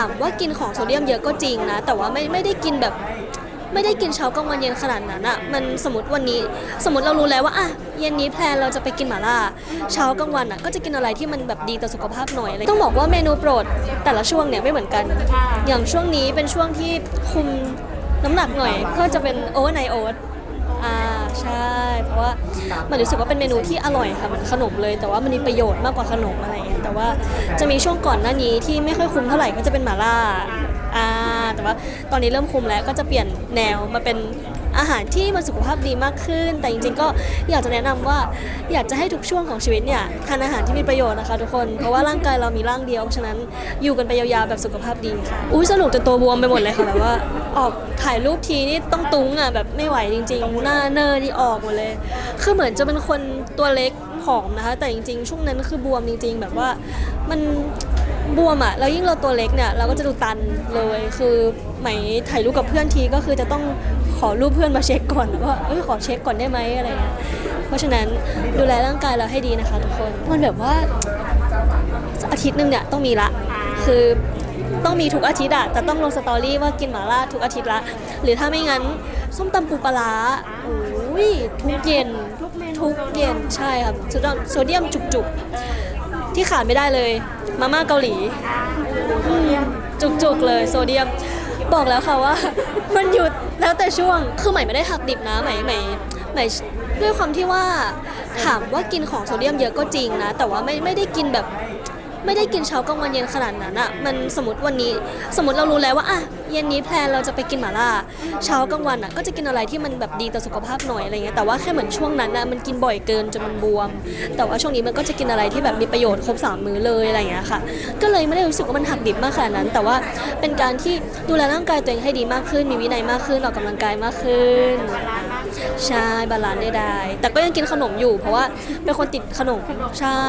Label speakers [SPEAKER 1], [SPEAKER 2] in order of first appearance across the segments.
[SPEAKER 1] ามว่ากินของโซเดียมเยอะก็จริงนะ แต่ว่าไม่ไม่ได้กินแบบไม่ได้กินเช้ากลางวันเย็นขนาดนั้นอะมันสมมติวันนี้ สมมติเรารู้แล้วว่าอะเย็นนี้แพลนเราจะไปกินหม่าล่า เช้ากลางวันอะก็จะกินอะไรที่มันแบบดีต่อสุขภาพหน่อยอะไรต้องบอกว่าเมนูโปรดแต่ละช่วงเนี่ยไม่เหมือนกัน อย่างช่วงนี้เป็นช่วงที่คุมน้ำหนักหน่อยก็จะเป็นโอเวอร์ไนโอ๊ต อ่าใช่ เพราะว่ามันรู้สึกว่าเป็นเมนูที่อร่อยค่ะเหมันขนมเลย แต่ว่ามันมีประโยชน์มากกว่าขนมอะไรอย่างเงี้ยแต่ว่าจะมีช่วงก่อนหน้านี้ที่ไม่ค่อยคุ้มเท่าไหร่ก็จะเป็นหม่าล่าอ่า แต่ว่าตอนนี้เริ่มคุมแล้วก็จะเปลี่ยนแนวมาเป็นอาหารที่มันสุขภาพดีมากขึ้น แต่จริงๆก็อยากจะแนะนำว่าอยากจะให้ทุกช่วงของชีวิตเนี่ยทานอาหารที่มีประโยชน์นะคะทุกคน เพราะว่าร่างกายเรามีร่างเดียว เพราะฉะนั้นอยู่กันไปยาวๆแบบสุขภาพดีค่ะอุ้ยสนุกจนตัวบวมไปหมดเลยค่ะแบบว่าออกถ่ายรูปทีนี่ต้องตุ้งอะแบบไม่ไหวจริงๆหน้าเนอร์นี่ออกหมดเลย คือเหมือนจะเป็นคนตัวเล็ก ผอมนะคะ แต่จริง ๆ ช่วงนั้นคือบวมจริง ๆ แบบว่ามันบวมอะแล้วยิ่งเราตัวเล็กเนี่ยเราก็จะดูตันเลย คือไหมถ่ายรูปกับเพื่อนทีก็คือจะต้องขอรูปเพื่อนมาเช็คก่อนว่าเอ้ยขอเช็คก่อนได้ไหมอะไรเงี้ยเพราะฉะนั้นดูแลร่างกายเราให้ดีนะคะทุกคนมันแบบว่าอาทิตย์หนึ่งเนี่ยต้องมีละ คือ ต้องมีทุกอาทิตย์อะแต่ต้องลงสตอรี่ว่ากินหม่าล่าทุกอาทิตย์ละ หรือถ้าไม่งั้นส้มตำปูปลาร้าโอ้ยทุกเย็นทุกเย็นใช่ครับโซเดียมจุกๆ ที่ขาดไม่ได้เลย มาม่าเกาหลีจุกๆเลยโซเดียมบอกแล้วค่ะว่ามันหยุดแล้วแต่ช่วงคือใหม่ไม่ได้หักดิบนะใหม่ใหม่ใหม่ด้วยความที่ว่าถามว่ากินของโซเดียมเยอะก็จริงนะ แต่ว่าไม่ไม่ได้กินแบบ ไม่ได้กินเช้ากลางวันเย็นขนาดนั้นอะมันสมมติวันนี้ สมมติเรารู้แล้วว่าอะเย็นนี้แพลนเราจะไปกินหม่าล่าเช้ากลางวันอะก็จะกินอะไรที่มันแบบดีต่อสุขภาพหน่อยอะไรเงี้ยแต่ว่าแค่เหมือนช่วงนั้นอะมันกินบ่อยเกินจนมันบวม แต่ว่าช่วงนี้มันก็จะกินอะไรที่แบบมีประโยชน์ครบสามมื้อเลยอะไรเงี้ยค่ะ ก็เลยไม่ได้รู้สึกว่ามันหักดิบมากขนาดนั้น แต่ว่าเป็นการที่ดูแลร่างกายตัวเองให้ดีมากขึ้น มีวินัยมากขึ้นออกกำลังกายมากขึ้น ใช่บาลานซ์ได้แต่ก็ยังกินขนมอยู่ เพราะว่าเป็นคนติดขนมใช่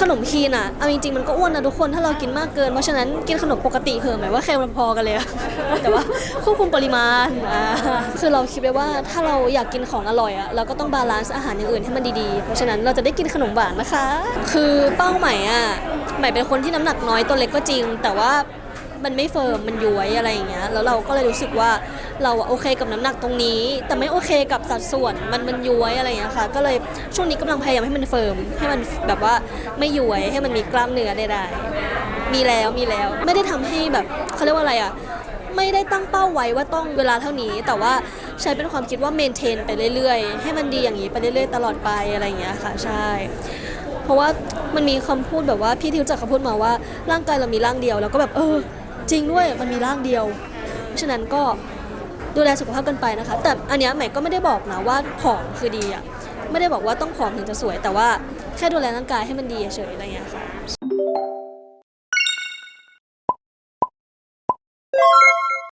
[SPEAKER 1] ขนมคีนอะเอาจริงๆมันก็อ้วนนะทุกคนถ้าเรากินมากเกิน เพราะฉะนั้นกินขนมปกติเหอะหมายว่าแคลพอกันเลยแต่ว่าควบคุมปริมาณอ่าคือเราคิดไว้ว่าถ้าเราอยากกินของอร่อยอะเราก็ต้องบาลานซ์อาหารอย่างอื่นให้มันดีๆ เพราะฉะนั้นเราจะได้กินขนมหวานนะคะ คือเป้าหมายอะหมายเป็นคนที่น้ำหนักน้อยตัวเล็กก็จริง แต่ว่ามันไม่เฟิร์มมันย้วยอะไรอย่างเงี้ยแล้วเราก็เลยรู้สึกว่า เราอะโอเคกับน้ำหนักตรงนี้ แต่ไม่โอเคกับสัดส่วนมันมันย้วยอะไรอย่างเงี้ยค่ะก็เลยช่วงนี้กำลังพยายามให้มันเฟิร์มให้มันแบบว่าไม่ย้วยให้มันมีกล้ามเนื้อได้มีแล้วมีแล้วไม่ได้ทำให้แบบเขาเรียกว่าอะไรอะไม่ได้ตั้งเป้าไว้ว่าต้องเวลาเท่านี้ แต่ว่าใช้เป็นความคิดว่าเมนเทนไปเรื่อยๆ ให้มันดีอย่างนี้ไปเรื่อยๆ ตลอดไปอะไรอย่างเงี้ยค่ะใช่ เพราะว่ามันมีคำพูดแบบว่าพี่ทิวจักรเขาพูดมาว่าร่างกายเรามีร่างเดียว แล้วก็แบบเออ จริงด้วยมันมีร่างเดียว เพราะฉะนั้นก็ ดูแลสุขภาพกันไปนะคะ แต่อันเนี้ยใหม่ก็ไม่ได้บอกนะว่าผอมคือดีอะไม่ได้บอกว่าต้องผอมถึงจะสวย แต่ว่าแค่ดูแลร่างกายให้มันดีเฉยๆอะไรเงี้ยค่ะ